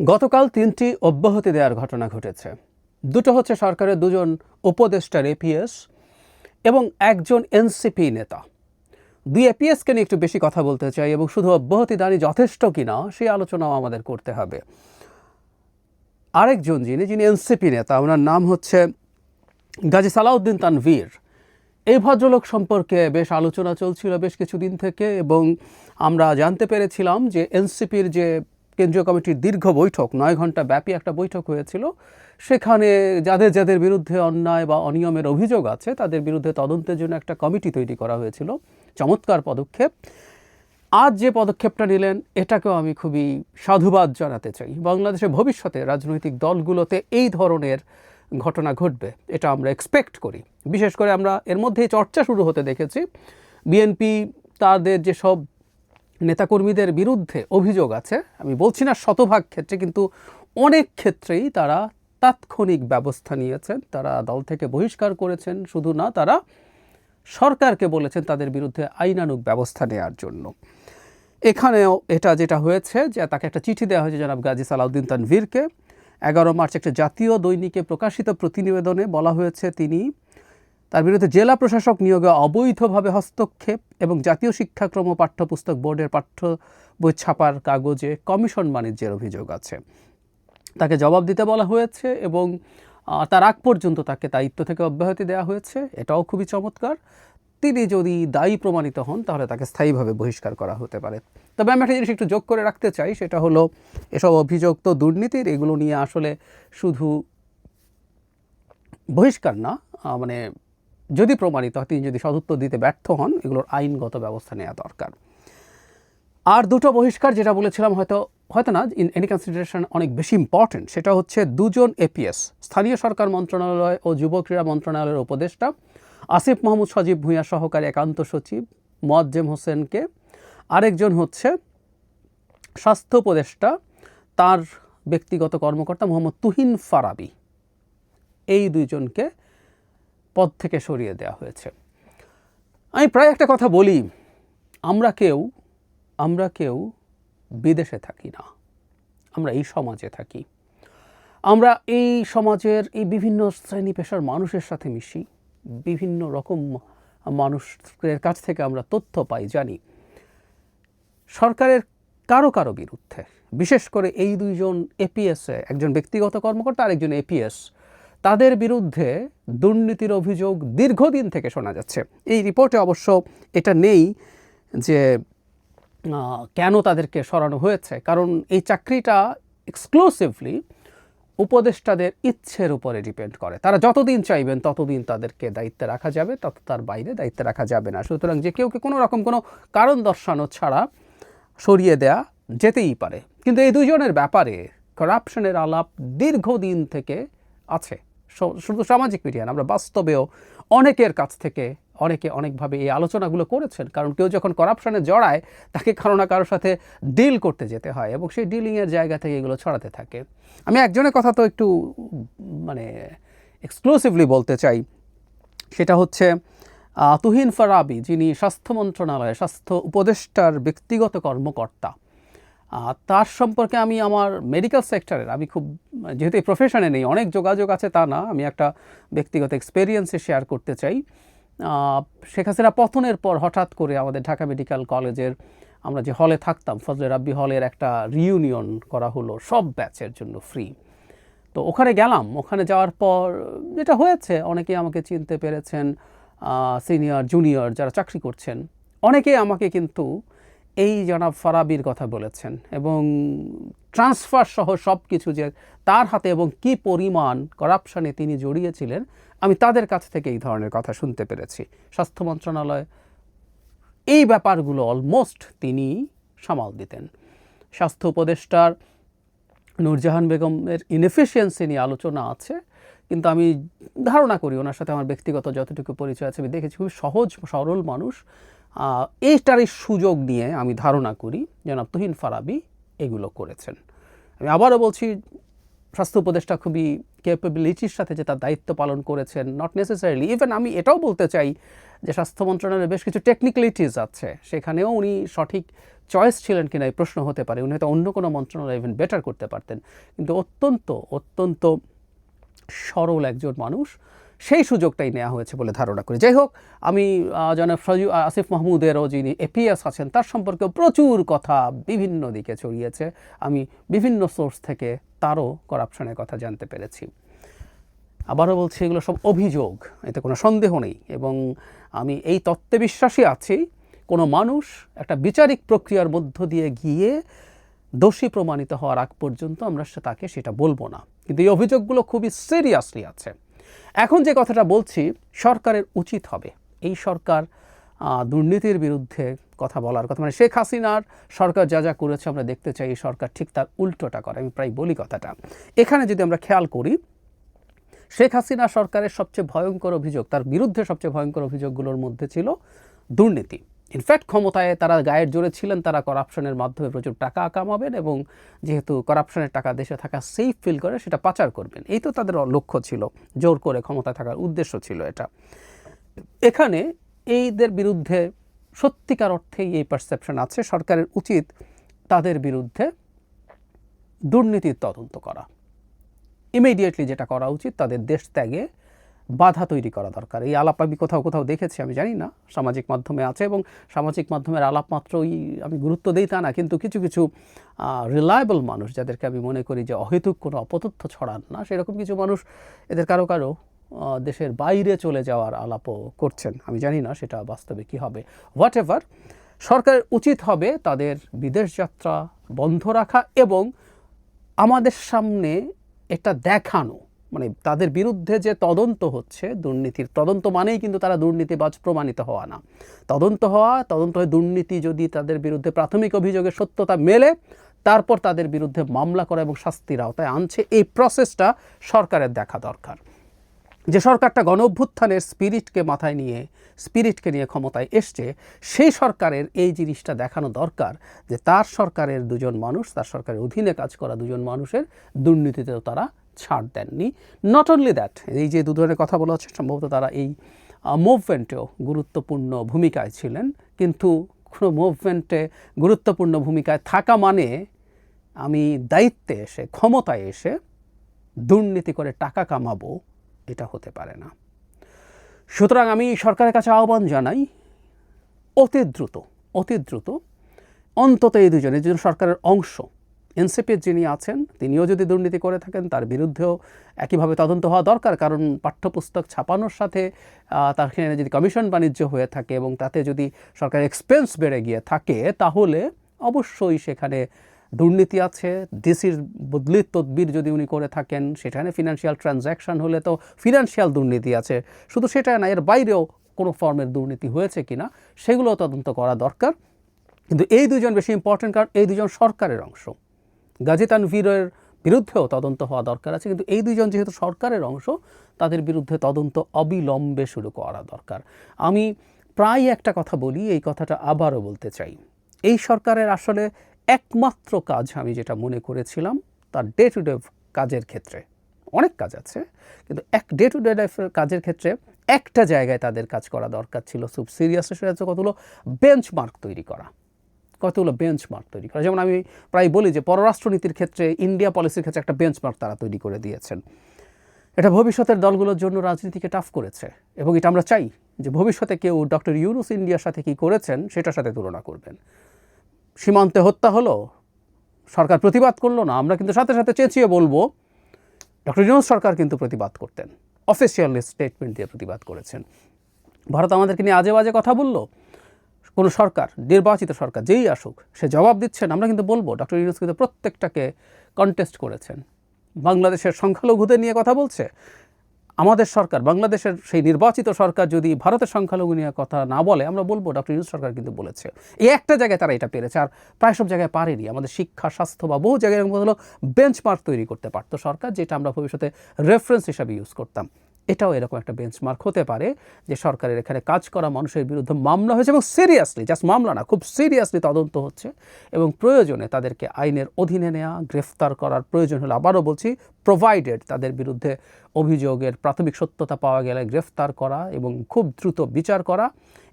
গতকাল তিনটি অব্যাহতি দেওয়ার ঘটনা ঘটেছে। দুটো হচ্ছে সরকারের দুজন উপদেষ্টার এপিএস এবং একজন এনসিপি নেতা। দুই এপিএসকে নিয়ে একটু বেশি কথা বলতে চাই এবং শুধু অব্যাহতি দাঁড়ি যথেষ্ট কিনা সেই আলোচনাও আমাদের করতে হবে। আরেকজন যিনি যিনি এনসিপি নেতা, ওনার নাম হচ্ছে গাজী সালাউদ্দিন তানভীর। এই ভদ্রলোক সম্পর্কে বেশ আলোচনা চলছিল বেশ কিছুদিন থেকে এবং আমরা জানতে পেরেছিলাম যে এনসিপির যে কেন্দ্রীয় কমিটির দীর্ঘ বৈঠক, নয় ঘণ্টা ব্যাপী একটা বৈঠক হয়েছিল। সেখানে যাদের যাদের বিরুদ্ধে অন্যায় বা অনিয়মের অভিযোগ আছে, তাদের বিরুদ্ধে তদন্তের জন্য একটা কমিটি তৈরি করা হয়েছিল। চমৎকার পদক্ষেপ। আজ যে পদক্ষেপটা নিলেন, এটাকেও আমি খুবই সাধুবাদ জানাতে চাই। বাংলাদেশের ভবিষ্যতে রাজনৈতিক দলগুলোতে এই ধরনের ঘটনা ঘটবে, এটা আমরা এক্সপেক্ট করি। বিশেষ করে আমরা এর মধ্যেই চর্চা শুরু হতে দেখেছি। বিএনপি, তাদের যেসব নেতাকর্মীদের বিরুদ্ধে অভিযোগ আছে। আমি বলছি না শতভাগ ক্ষেত্রে, কিন্তু অনেক ক্ষেত্রেই তারা তাৎক্ষণিক ব্যবস্থা নিয়েছেন। তারা দল থেকে বহিষ্কার করেছেন। শুধু না, তারা সরকারকে বলেছেন তাদের বিরুদ্ধে আইনানুগ ব্যবস্থা নেওয়ার জন্য। এখানেও এটা যেটা হয়েছে যে তাকে একটা চিঠি দেওয়া হয়েছে জনাব গাজী সালাউদ্দিন তানভীরকে। এগারো মার্চ একটা জাতীয় দৈনিকে প্রকাশিত প্রতিবেদনে বলা হয়েছে তিনি তার বিরুদ্ধে জেলা প্রশাসক নিয়োগে অবৈধভাবে হস্তক্ষেপ এবং জাতীয় শিক্ষাক্রম ও পাঠ্যপুস্তক বোর্ডের পাঠ্য বই ছাপার কাগজে কমিশন বাণিজ্যের অভিযোগ আছে। তাকে জবাব দিতে বলা হয়েছে এবং তার আগ পর্যন্ত তাকে দায়িত্ব থেকে অব্যাহতি দেওয়া হয়েছে। এটাও খুবই চমৎকার। তিনি যদি দায়ী প্রমাণিত হন, তাহলে তাকে স্থায়ীভাবে বহিষ্কার করা হতে পারে। তবে আমি একটা জিনিস একটু যোগ করে রাখতে চাই, সেটা হলো, এসব অভিযোগ তো দুর্নীতির, এগুলো নিয়ে আসলে শুধু বহিষ্কার না মানে যদি প্রমাণিত হয় তিনি যদি সদুত্তর দিতে ব্যর্থ হন, এগুলোর আইনগত ব্যবস্থা নেওয়া দরকার। আর দুটো বহিষ্কার যেটা বলেছিলাম হয়তো হয়তো না ইন এনি কনসিডারেশন অনেক বেশি ইম্পর্টেন্ট সেটা হচ্ছে দুজন এপিএস স্থানীয় সরকার মন্ত্রণালয় ও যুব ক্রীড়া মন্ত্রণালয়ের উপদেষ্টা আসিফ মাহমুদ সজীব ভূঁইয়া সহকারী একান্ত সচিব মোয়াজ্জেম হোসেনকে। আরেকজন হচ্ছে স্বাস্থ্য উপদেষ্টা, তার ব্যক্তিগত কর্মকর্তা মোহাম্মদ তুহিন ফারাবি। এই দুইজনকে পদ থেকে সরিয়ে দেওয়া হয়েছে। আমি প্রায় একটা কথা বলি, আমরা কেউ আমরা কেউ বিদেশে থাকি না। আমরা এই সমাজে থাকি। আমরা এই সমাজের এই বিভিন্ন শ্রেণি পেশার মানুষের সাথে মিশি। বিভিন্ন রকম মানুষের কাছ থেকে আমরা তথ্য পাই, জানি। সরকারের কারও কারও বিরুদ্ধে, বিশেষ করে এই দুইজন এপিএসে একজন ব্যক্তিগত কর্মকর্তা আর একজন এপিএস তাদের বিরুদ্ধে দুর্নীতির অভিযোগ দীর্ঘদিন থেকে শোনা যাচ্ছে। এই রিপোর্টে অবশ্য এটা নেই যে কেন তাদেরকে সরানো হয়েছে। কারণ এই চাকরিটা এক্সক্লুসিভলি উপদেষ্টাদের ইচ্ছের উপরে ডিপেন্ড করে। তারা যতদিন চাইবেন ততদিন তাদেরকে দায়িত্বে রাখা যাবে, তত তার বাইরে দায়িত্বে রাখা যাবে না। সুতরাং যে কেউকে কোনো রকম কোনো কারণ দর্শানো ছাড়া সরিয়ে দেয়া যেতেই পারে। কিন্তু এই দুজনের ব্যাপারে করাপশনের আলাপ দীর্ঘদিন থেকে আছে। শুধু সামাজিক মিডিয়া না, আমরা বাস্তবেও অনেকের কাছ থেকে অনেকে অনেকভাবে এই আলোচনাগুলো করেছেন। কারণ কেউ যখন করাপশনে জড়ায়, তাকে কারও না কারোর সাথে ডিল করতে যেতে হয় এবং সেই ডিলিংয়ের জায়গা থেকে এগুলো ছড়াতে থাকে। আমি একজনের কথা তো একটু মানে এক্সক্লুসিভলি বলতে চাই। সেটা হচ্ছে তুহিন ফারাবি, যিনি স্বাস্থ্য মন্ত্রণালয়ে স্বাস্থ্য উপদেষ্টার ব্যক্তিগত কর্মকর্তা। তার সম্পর্কে আমি আমার মেডিকেল সেক্টরের আমি খুব যেহেতু এই প্রফেশনে নেই, অনেক যোগাযোগ আছে তা না। আমি একটা ব্যক্তিগত এক্সপেরিয়েন্সে শেয়ার করতে চাই। শেখ হাসিনা পতনের পর হঠাৎ করে আমাদের ঢাকা মেডিকেল কলেজের আমরা যে হলে থাকতাম, ফজলে রাব্বি হলের একটা রিইউনিয়ন করা হলো, সব ব্যাচের জন্য ফ্রি তো ওখানে গেলাম, ওখানে যাওয়ার পর যেটা হয়েছে, অনেকেই আমাকে চিনতে পেরেছেন সিনিয়র জুনিয়র যারা চাকরি করছেন, অনেকেই আমাকে কিন্তু এই জনাব ফারাবির কথা বলেছেন এবং ট্রান্সফার সহ সব কিছু যে তার হাতে এবং কি পরিমাণ করাপশনে তিনি জড়িয়েছিলেন, আমি তাদের কাছ থেকে এই ধরনের কথা শুনতে পেরেছি। স্বাস্থ্য মন্ত্রণালয় এই ব্যাপারগুলো অলমোস্ট তিনি সামাল দিতেন। স্বাস্থ্য উপদেষ্টার নূরজাহান বেগমের ইনএফিসিয়েন্সি নিয়ে আলোচনা আছে, কিন্তু আমি ধারণা করি ওনার সাথে আমার ব্যক্তিগত যতটুকু পরিচয় আছে, আমি দেখেছি খুবই সহজ, সরল মানুষ। এইটারই সুযোগ নিয়ে আমি ধারণা করি জনাব তুহিন ফারাবি এগুলো করেছেন। আমি আবারও বলছি, স্বাস্থ্য উপদেষ্টা খুবই ক্যাপাবিলিটির সাথে যে তার দায়িত্ব পালন করেছেন নট নেসেসারিলি ইভেন আমি এটাও বলতে চাই যে স্বাস্থ্য মন্ত্রণালয়ের বেশ কিছু টেকনিক্যালিটিস আছে। সেখানেও উনি সঠিক চয়েস ছিলেন কিনা এই প্রশ্ন হতে পারে। উনি হয়তো অন্য কোনো মন্ত্রণালয় ইভেন বেটার করতে পারতেন। কিন্তু অত্যন্ত অত্যন্ত সরল একজন মানুষ। সেই সুযোগটাই নেওয়া হয়েছে বলে ধারণা করি। যাই হোক, আমি জনাব ফজু আসিফ মাহমুদেরও যিনি এপিএস আছেন, তার সম্পর্কে প্রচুর কথা বিভিন্ন দিকে ছড়িয়েছে। আমি বিভিন্ন সোর্স থেকে তারও করাপশনের কথা জানতে পেরেছি। আবারও বলছি, এগুলো সব অভিযোগ, এতে কোনো সন্দেহ নেই এবং আমি এই তত্ত্বে বিশ্বাসী আছি, কোনো মানুষ একটা বিচারিক প্রক্রিয়ার মধ্য দিয়ে গিয়ে দোষী প্রমাণিত হওয়ার আগ পর্যন্ত আমরা তাকে সেটা বলব না। কিন্তু এই অভিযোগগুলো খুবই সিরিয়াসলি আছে। এখন যে কথাটা বলছি, সরকারের উচিত হবে। এই সরকার দুর্নীতির বিরুদ্ধে কথা বলার কথা। মানে শেখ হাসিনার সরকার যা যা করেছে, আমরা দেখতে চাই এই সরকার ঠিক তার উল্টোটা করে। আমি প্রায় বলি কথাটা। এখানে যদি আমরা খেয়াল করি, শেখ হাসিনা সরকারের সবচেয়ে ভয়ঙ্কর অভিযোগ, তার বিরুদ্ধে সবচেয়ে ভয়ঙ্কর অভিযোগগুলোর মধ্যে ছিল দুর্নীতি। ইনফ্যাক্ট ক্ষমতায় তারা গায়ের জোরে ছিলেন, তারা করাপশনের মাধ্যমে প্রচুর টাকা কামাবেন এবং যেহেতু করাপশনের টাকা দেশে থাকা সেফ ফিল করে, সেটা পাচার করবেন। এই তো তাদের লক্ষ্য ছিল, জোর করে ক্ষমতায় থাকার উদ্দেশ্য ছিল এটা। এখানে এইদের বিরুদ্ধে সত্যিকার অর্থেই এই পারসেপশন আছে। সরকারের উচিত তাদের বিরুদ্ধে দুর্নীতির তদন্ত করা। ইমিডিয়েটলি যেটা করা উচিত, তাদের দেশ ত্যাগে বাধা তৈরি করা দরকার। এই আলাপ আমি কোথাও কোথাও দেখেছি, আমি জানি না, সামাজিক মাধ্যমে আছে এবং সামাজিক মাধ্যমের আলাপ মাত্রই আমি গুরুত্ব দিই তা না, কিন্তু কিছু কিছু রিলায়েবল মানুষ যাদেরকে আমি মনে করি যে অহেতুক কোনো অপতথ্য ছড়ান না, সেরকম কিছু মানুষ এদের কারও কারও দেশের বাইরে চলে যাওয়ার আলাপও করছেন। আমি জানি না সেটা বাস্তবে কি হবে। হোয়াট এভার সরকারের উচিত হবে তাদের বিদেশ যাত্রা বন্ধ রাখা এবং আমাদের সামনে এটা দেখানো। মানে তাদের বিরুদ্ধে যে তদন্ত হচ্ছে, দুর্নীতির তদন্ত মানেই কিন্তু তারা দুর্নীতিবাজ প্রমাণিত হওয়া না। তদন্ত হওয়া, তদন্ত হয়ে দুর্নীতি যদি তাদের বিরুদ্ধে প্রাথমিক অভিযোগের সত্যতা মেলে, তারপর তাদের বিরুদ্ধে মামলা করা এবং শাস্তির আওতায় আনছে, এই প্রসেসটা সরকারের দেখা দরকার। যে সরকারটা গণ অভ্যুত্থানের স্পিরিটকে মাথায় নিয়ে স্পিরিটকে নিয়ে ক্ষমতায় এসছে, সেই সরকারের এই জিনিসটা দেখানো দরকার যে তার সরকারের দুজন মানুষ, তার সরকারের অধীনে কাজ করা দুজন মানুষের দুর্নীতিতেও তারা ছাড় দেননি। নট অনলি দ্যাট এই যে দু ধরনের কথা বলা হচ্ছে, সম্ভবত তারা এই মুভমেন্টেও গুরুত্বপূর্ণ ভূমিকায় ছিলেন। কিন্তু কোনো মুভমেন্টে গুরুত্বপূর্ণ ভূমিকায় থাকা মানে আমি দায়িত্বে এসে, ক্ষমতায় এসে দুর্নীতি করে টাকা কামাবো, এটা হতে পারে না। সুতরাং আমি সরকারের কাছে আহ্বান জানাই, অতি দ্রুত অতি দ্রুত অন্তত এই দুজনে দুজন সরকারের অংশ এনসিপির যিনি আছেন, তিনিও যদি দুর্নীতি করে থাকেন, তার বিরুদ্ধেও একইভাবে তদন্ত হওয়া দরকার। কারণ পাঠ্যপুস্তক ছাপানোর সাথে তার যদি কমিশন বাণিজ্য হয়ে থাকে এবং তাতে যদি সরকার এক্সপেন্স বেড়ে গিয়ে থাকে, তাহলে অবশ্যই সেখানে দুর্নীতি আছে। ডিসির বদলির তদবির যদি উনি করে থাকেন, সেখানে ফিনান্সিয়াল ট্রানজ্যাকশন হলে তো ফিনান্সিয়াল দুর্নীতি আছে। শুধু সেটা না, এর বাইরেও কোনো ফর্মের দুর্নীতি হয়েছে কি না সেগুলো তদন্ত করা দরকার। কিন্তু এই দুজন বেশি ইম্পর্টেন্ট কারণ এই দুজন সরকারের অংশ। গাজী তানভীরের বিরুদ্ধেও তদন্ত হওয়া দরকার আছে, কিন্তু এই দুজন যেহেতু সরকারের অংশ, তাদের বিরুদ্ধে তদন্ত অবিলম্বে শুরু করা দরকার। আমি প্রায় একটা কথা বলি, এই কথাটা আবারও বলতে চাই। এই সরকারের আসলে একমাত্র কাজ, আমি যেটা মনে করেছিলাম, তার ডে টু ডে কাজের ক্ষেত্রে। অনেক কাজ আছে, কিন্তু এক ডে টু ডে লাইফের কাজের ক্ষেত্রে একটা জায়গায় তাদের কাজ করা দরকার ছিল, খুব সিরিয়াস সেটা হচ্ছে কতগুলো বেঞ্চমার্ক তৈরি করা। কতগুলো বেঞ্চমার্ক তৈরি করা। যেমন আমি প্রায় বলি যে পররাষ্ট্রনীতির ক্ষেত্রে ইন্ডিয়া পলিসির ক্ষেত্রে একটা বেঞ্চমার্ক তারা তৈরি করে দিয়েছেন। এটা ভবিষ্যতের দলগুলোর জন্য রাজনীতিকে টাফ করেছে এবং এটা আমরা চাই যে ভবিষ্যতে কেউ ডক্টর ইউনুস ইন্ডিয়ার সাথে কি করেছেন সেটার সাথে তুলনা করবেন। সীমান্তে হত্যা হলো, সরকার প্রতিবাদ করল না, আমরা কিন্তু সাথে সাথে চেঁচিয়ে বলব ডক্টর ইউনুস সরকার কিন্তু প্রতিবাদ করতেন অফিসিয়ালি স্টেটমেন্ট দিয়ে প্রতিবাদ করেছেন। ভারত আমাদেরকে নিয়ে আজে বাজে কথা বলল কোনো সরকার, নির্বাচিত সরকার, যেই আসুক, সে জবাব দিচ্ছেন। আমরা কিন্তু বলব, ডক্টর ইউনুস কিন্তু প্রত্যেকটাকে কন্টেস্ট করেছেন। বাংলাদেশের সংখ্যালঘুদের নিয়ে কথা বলছে। আমাদের সরকার, বাংলাদেশের সেই নির্বাচিত সরকার যদি ভারতের সংখ্যালঘু নিয়ে কথা না বলে, আমরা বলব, ডক্টর ইউনুস সরকার কিন্তু বলেছে। এই একটা জায়গায় তারা এটা পেরেছে, আর প্রায় সব জায়গায় পারেনি। আমাদের শিক্ষা, স্বাস্থ্য বা বহু জায়গায় হলো বেঞ্চমার্ক তৈরি করতে পারতো সরকার, যেটা আমরা ভবিষ্যতে রেফারেন্স হিসাবে ইউজ করতাম। এটাও এরকম একটা বেঞ্চমার্ক হতে পারে যে সরকারের এখানে কাজ করা মানুষের বিরুদ্ধে মামলা হয়েছে এবং সিরিয়াসলি জাস্ট মামলা না, খুব সিরিয়াসলি তদন্ত হচ্ছে এবং প্রয়োজনে তাদেরকে আইনের অধীনে নেওয়া গ্রেফতার করার প্রয়োজন হলে আবারও বলছি প্রোভাইডেড তাদের বিরুদ্ধে অভিযোগের প্রাথমিক সত্যতা পাওয়া গেলে গ্রেফতার করা এবং খুব দ্রুত বিচার করা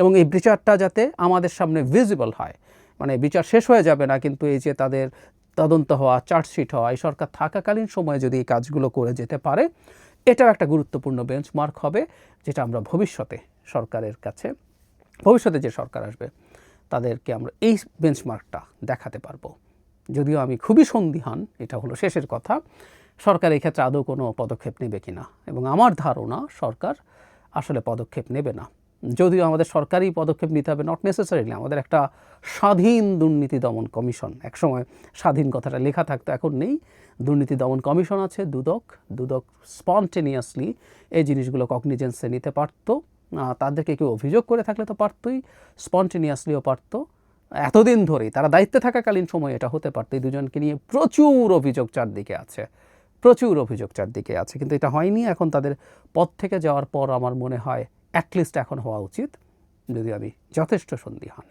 এবং এই বিচারটা যাতে আমাদের সামনে ভিজিবল হয়। মানে বিচার শেষ হয়ে যাবে না, কিন্তু এই যে তাদের তদন্ত হওয়া চার্জশিট হওয়া, এই সরকার থাকাকালীন সময়ে যদি এই কাজগুলো করে যেতে পারে এটাও একটা গুরুত্বপূর্ণ বেঞ্চমার্ক হবে, যেটা আমরা ভবিষ্যতে সরকারের কাছে, ভবিষ্যতে যে সরকার আসবে, তাদেরকে আমরা এই বেঞ্চমার্কটা দেখাতে পারব। যদিও আমি খুবই সন্দিহান, এটা হলো শেষের কথা, সরকার এই ক্ষেত্রে আদৌ কোনো পদক্ষেপ নেবে কিনা? এবং আমার ধারণা, সরকার আসলে পদক্ষেপ নেবে না। যদিও আমাদের সরকারি পদক্ষেপ নিতে হবে নট নেসেসারিলি আমাদের একটা স্বাধীন দুর্নীতি দমন কমিশন, একসময় স্বাধীন কথাটা লেখা থাকতো, এখন নেই। দুর্নীতি দমন কমিশন আছে, দুদক দুদক স্পন্টেনিয়াসলি এই জিনিসগুলো কগনিজেন্সে নিতে পারতো। তাদেরকে কেউ অভিযোগ করে থাকলে তো পারতোই, স্পন্টেনিয়াসলিও পারতো। এতদিন ধরেই তারা দায়িত্বে থাকাকালীন সময় এটা হতে পারতো। এই দুজনকে নিয়ে প্রচুর অভিযোগ চারদিকে আছে, প্রচুর অভিযোগ চারদিকে আছে। কিন্তু এটা হয়নি, এখন তাদের পদ থেকে যাওয়ার পর আমার মনে হয় অ্যাটলিস্ট এখন হওয়া উচিত, যদি আমি যথেষ্ট সন্দিহান